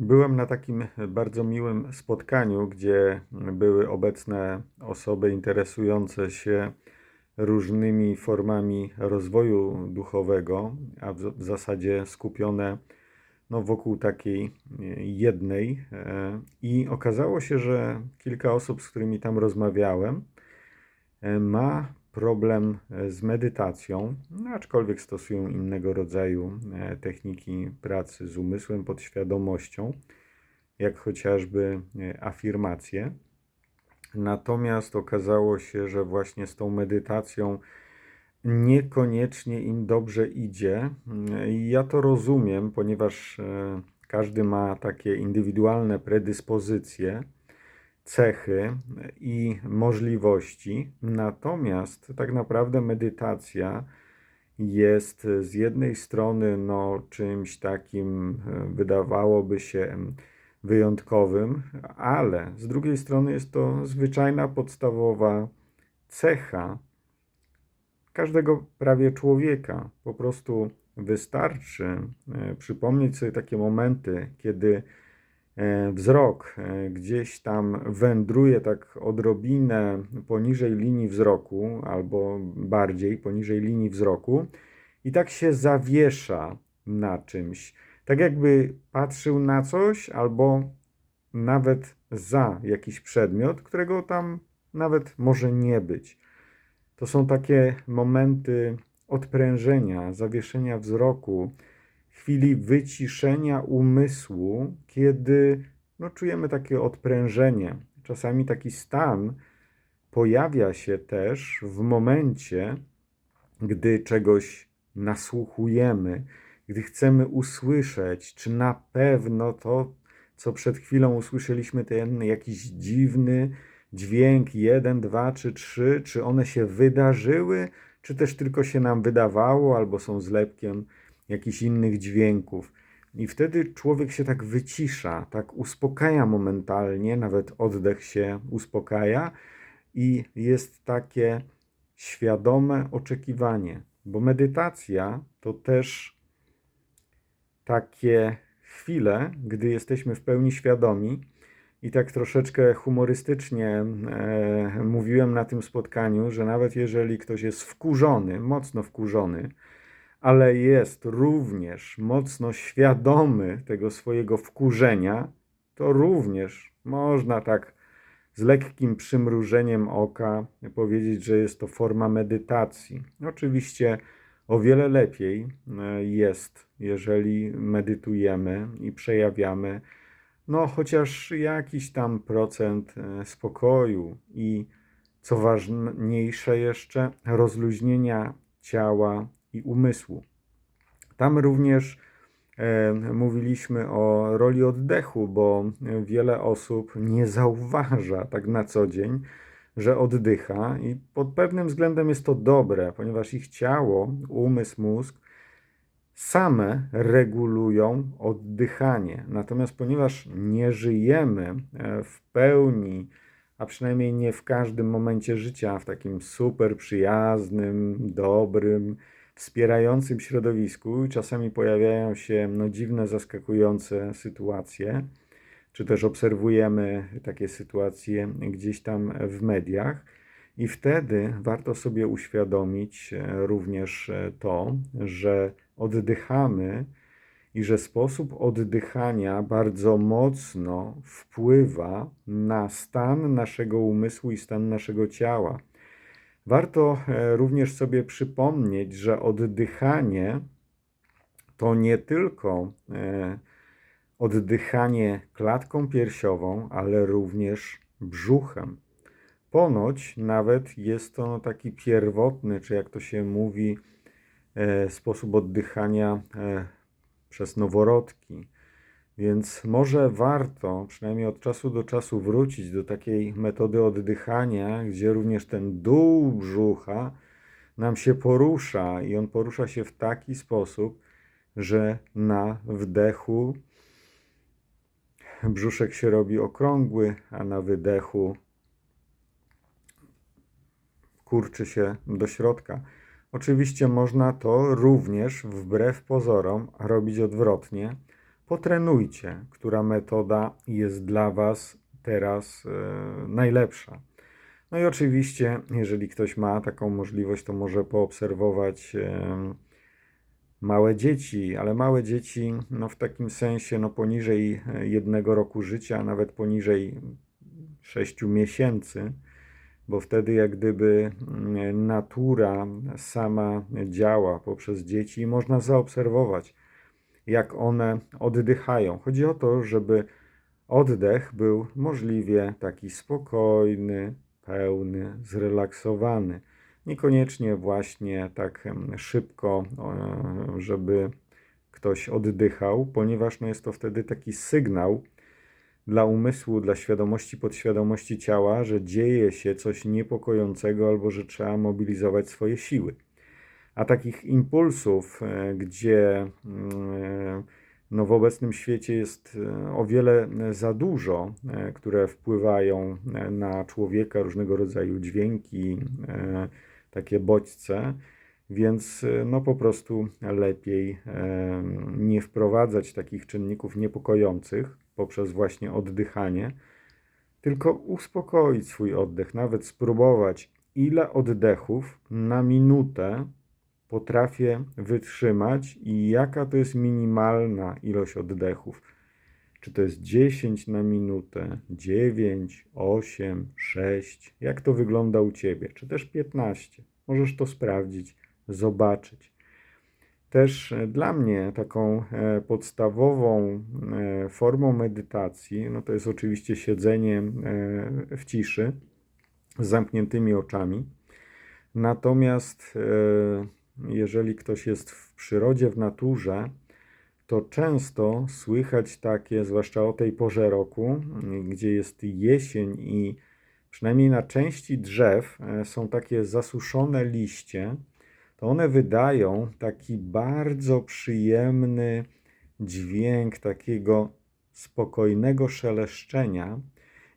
Byłem na takim bardzo miłym spotkaniu, gdzie były obecne osoby interesujące się różnymi formami rozwoju duchowego, a w zasadzie skupione no, wokół takiej e, jednej. e, I okazało się, że kilka osób, z którymi tam rozmawiałem, e, ma problem e, z medytacją, no, aczkolwiek stosują innego rodzaju e, techniki pracy z umysłem, podświadomością, jak chociażby e, afirmacje. Natomiast okazało się, że właśnie z tą medytacją niekoniecznie im dobrze idzie. Ja to rozumiem, ponieważ każdy ma takie indywidualne predyspozycje, cechy i możliwości. Natomiast tak naprawdę medytacja jest z jednej strony no, czymś takim, e, wydawałoby się wyjątkowym, ale z drugiej strony jest to zwyczajna, podstawowa cecha każdego prawie człowieka. Po prostu wystarczy e, przypomnieć sobie takie momenty, kiedy wzrok e, gdzieś tam wędruje tak odrobinę poniżej linii wzroku, albo bardziej poniżej linii wzroku, i tak się zawiesza na czymś. Tak jakby patrzył na coś, albo nawet za jakiś przedmiot, którego tam nawet może nie być. To są takie momenty odprężenia, zawieszenia wzroku, chwili wyciszenia umysłu, kiedy no, czujemy takie odprężenie. Czasami taki stan pojawia się też w momencie, gdy czegoś nasłuchujemy, gdy chcemy usłyszeć, czy na pewno to, co przed chwilą usłyszeliśmy, ten jakiś dziwny dźwięk, jeden, dwa czy trzy, czy one się wydarzyły, czy też tylko się nam wydawało, albo są zlepkiem jakichś innych dźwięków. I wtedy człowiek się tak wycisza, tak uspokaja momentalnie, nawet oddech się uspokaja i jest takie świadome oczekiwanie, bo medytacja to też takie chwile, gdy jesteśmy w pełni świadomi. I tak troszeczkę humorystycznie e, mówiłem na tym spotkaniu, że nawet jeżeli ktoś jest wkurzony, mocno wkurzony, ale jest również mocno świadomy tego swojego wkurzenia, to również można tak z lekkim przymrużeniem oka powiedzieć, że jest to forma medytacji. Oczywiście o wiele lepiej e, jest, jeżeli medytujemy i przejawiamy no chociaż jakiś tam procent e, spokoju i co ważniejsze jeszcze, rozluźnienia ciała i umysłu. Tam również e, mówiliśmy o roli oddechu, bo wiele osób nie zauważa tak na co dzień, że oddycha i pod pewnym względem jest to dobre, ponieważ ich ciało, umysł, mózg same regulują oddychanie. Natomiast ponieważ nie żyjemy e, w pełni, a przynajmniej nie w każdym momencie życia, w takim super przyjaznym, dobrym, wspierającym środowisku, czasami pojawiają się no, dziwne, zaskakujące sytuacje, czy też obserwujemy takie sytuacje gdzieś tam w mediach. I wtedy warto sobie uświadomić e, również e, to, że oddychamy i że sposób oddychania bardzo mocno wpływa na stan naszego umysłu i stan naszego ciała. Warto e, również sobie przypomnieć, że oddychanie to nie tylko e, oddychanie klatką piersiową, ale również brzuchem. Ponoć nawet jest to taki pierwotny, czy jak to się mówi, E, sposób oddychania przez noworodki. Więc może warto przynajmniej od czasu do czasu wrócić do takiej metody oddychania, gdzie również ten dół brzucha nam się porusza i on porusza się w taki sposób, że na wdechu brzuszek się robi okrągły, a na wydechu kurczy się do środka. Oczywiście można to również wbrew pozorom robić odwrotnie, potrenujcie, która metoda jest dla Was teraz e, najlepsza. No i oczywiście, jeżeli ktoś ma taką możliwość, to może poobserwować e, małe dzieci, ale małe dzieci no w takim sensie no poniżej jednego roku życia, nawet poniżej sześciu miesięcy, bo wtedy jak gdyby natura sama działa poprzez dzieci i można zaobserwować, jak one oddychają. Chodzi o to, żeby oddech był możliwie taki spokojny, pełny, zrelaksowany. Niekoniecznie właśnie tak szybko, żeby ktoś oddychał, ponieważ no jest to wtedy taki sygnał dla umysłu, dla świadomości, podświadomości ciała, że dzieje się coś niepokojącego albo że trzeba mobilizować swoje siły. A takich impulsów, e, gdzie mm, no w obecnym świecie jest e, o wiele za dużo, e, które wpływają na człowieka, różnego rodzaju dźwięki, takie bodźce, więc no po prostu lepiej nie wprowadzać takich czynników niepokojących poprzez właśnie oddychanie, tylko uspokoić swój oddech, nawet spróbować, ile oddechów na minutę potrafię wytrzymać i jaka to jest minimalna ilość oddechów. Czy to jest 10 na minutę, 9, 8, 6? Jak to wygląda u ciebie? Czy też 15? Możesz to sprawdzić, zobaczyć. Też e, dla mnie taką e, podstawową e, formą medytacji, no to jest oczywiście siedzenie w ciszy z zamkniętymi oczami. Natomiast jeżeli ktoś jest w przyrodzie, w naturze, to często słychać takie, zwłaszcza o tej porze roku, gdzie jest jesień i przynajmniej na części drzew są takie zasuszone liście, to one wydają taki bardzo przyjemny dźwięk takiego spokojnego szeleszczenia.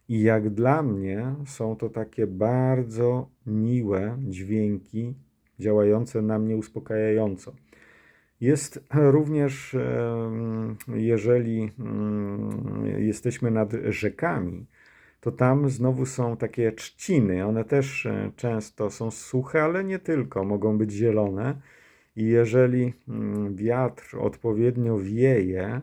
I jak dla mnie są to takie bardzo miłe dźwięki, działające na mnie uspokajająco. Jest również, jeżeli mm, jesteśmy nad rzekami, to tam znowu są takie trzciny. One też e, często są suche, ale nie tylko, mogą być zielone. I jeżeli mm, wiatr odpowiednio wieje,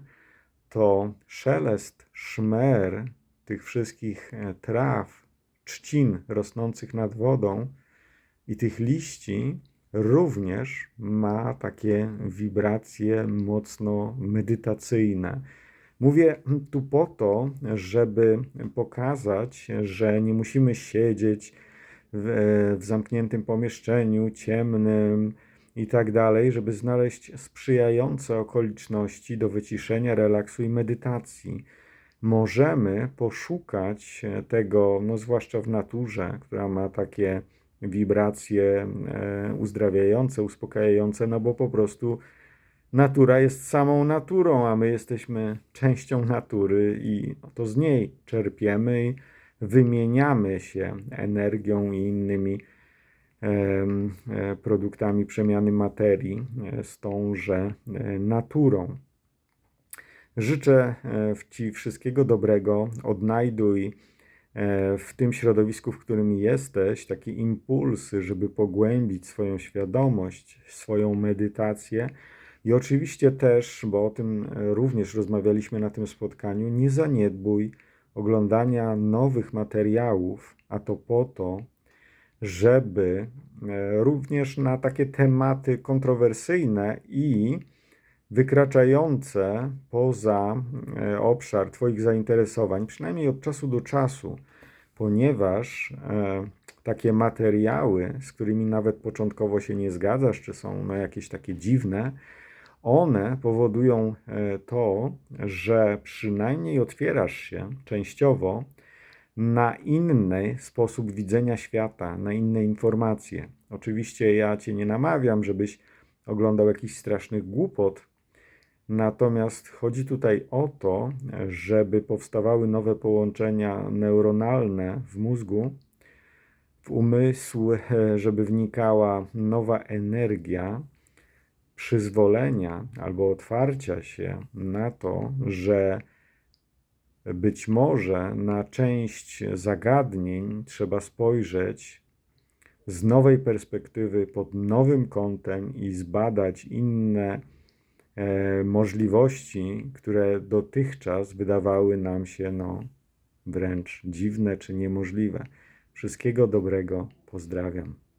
to szelest, szmer tych wszystkich e, traw, trzcin rosnących nad wodą i tych liści również ma takie wibracje mocno medytacyjne. Mówię tu po to, żeby pokazać, że nie musimy siedzieć w, w zamkniętym pomieszczeniu, ciemnym i tak dalej, żeby znaleźć sprzyjające okoliczności do wyciszenia, relaksu i medytacji. Możemy poszukać tego, no zwłaszcza w naturze, która ma takie wibracje e, uzdrawiające, uspokajające, no bo po prostu natura jest samą naturą, a my jesteśmy częścią natury i to z niej czerpiemy i wymieniamy się energią i innymi e, produktami przemiany materii e, z tąże naturą. Życzę Ci wszystkiego dobrego, odnajduj w tym środowisku, w którym jesteś, takie impulsy, żeby pogłębić swoją świadomość, swoją medytację. I oczywiście też, bo o tym e, również rozmawialiśmy na tym spotkaniu, nie zaniedbuj oglądania nowych materiałów, a to po to, żeby e, również na takie tematy kontrowersyjne i wykraczające poza e, obszar Twoich zainteresowań, przynajmniej od czasu do czasu, ponieważ takie materiały, z którymi nawet początkowo się nie zgadzasz, czy są no, jakieś takie dziwne, one powodują e, to, że przynajmniej otwierasz się częściowo na inny sposób widzenia świata, na inne informacje. Oczywiście ja cię nie namawiam, żebyś oglądał jakichś strasznych głupot, natomiast chodzi tutaj o to, żeby powstawały nowe połączenia neuronalne w mózgu, w umysł, żeby wnikała nowa energia, przyzwolenia albo otwarcia się na to, że być może na część zagadnień trzeba spojrzeć z nowej perspektywy, pod nowym kątem i zbadać inne możliwości, które dotychczas wydawały nam się no, wręcz dziwne czy niemożliwe. Wszystkiego dobrego, pozdrawiam.